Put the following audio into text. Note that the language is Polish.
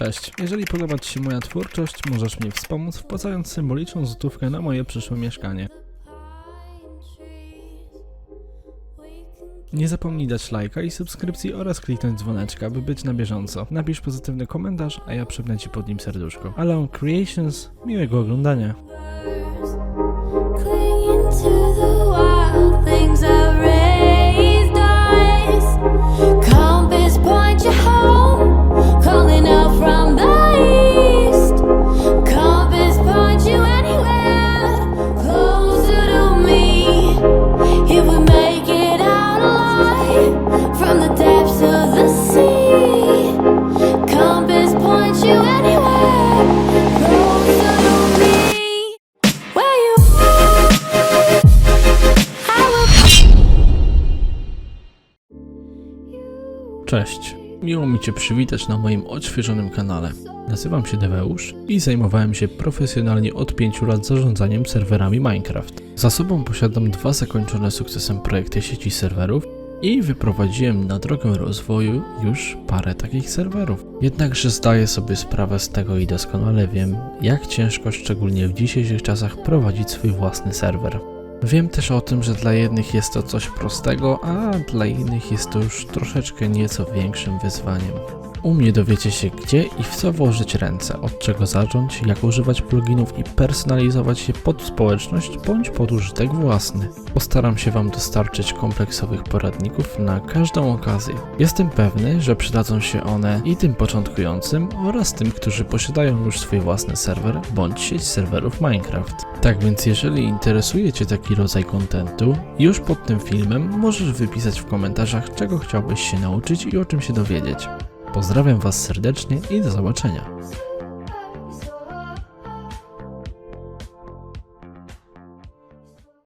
Cześć, jeżeli podoba Ci się moja twórczość, możesz mnie wspomóc wpłacając symboliczną złotówkę na moje przyszłe mieszkanie. Nie zapomnij dać lajka i subskrypcji oraz kliknąć dzwoneczka, by być na bieżąco. Napisz pozytywny komentarz, a ja przypnę Ci pod nim serduszko. Alone Creations, miłego oglądania. Cześć, miło mi Cię przywitać na moim odświeżonym kanale. Nazywam się Deweusz i zajmowałem się profesjonalnie od 5 lat zarządzaniem serwerami Minecraft. Za sobą posiadam dwa zakończone sukcesem projekty sieci serwerów i wyprowadziłem na drogę rozwoju już parę takich serwerów. Jednakże zdaję sobie sprawę z tego i doskonale wiem, jak ciężko szczególnie w dzisiejszych czasach prowadzić swój własny serwer. Wiem też o tym, że dla jednych jest to coś prostego, a dla innych jest to już troszeczkę nieco większym wyzwaniem. U mnie dowiecie się gdzie i w co włożyć ręce, od czego zacząć, jak używać pluginów i personalizować je pod społeczność bądź pod użytek własny. Postaram się Wam dostarczyć kompleksowych poradników na każdą okazję. Jestem pewny, że przydadzą się one i tym początkującym oraz tym, którzy posiadają już swój własny serwer bądź sieć serwerów Minecraft. Tak więc jeżeli interesuje Cię taki rodzaj kontentu, już pod tym filmem możesz wypisać w komentarzach, czego chciałbyś się nauczyć i o czym się dowiedzieć. Pozdrawiam Was serdecznie i do zobaczenia.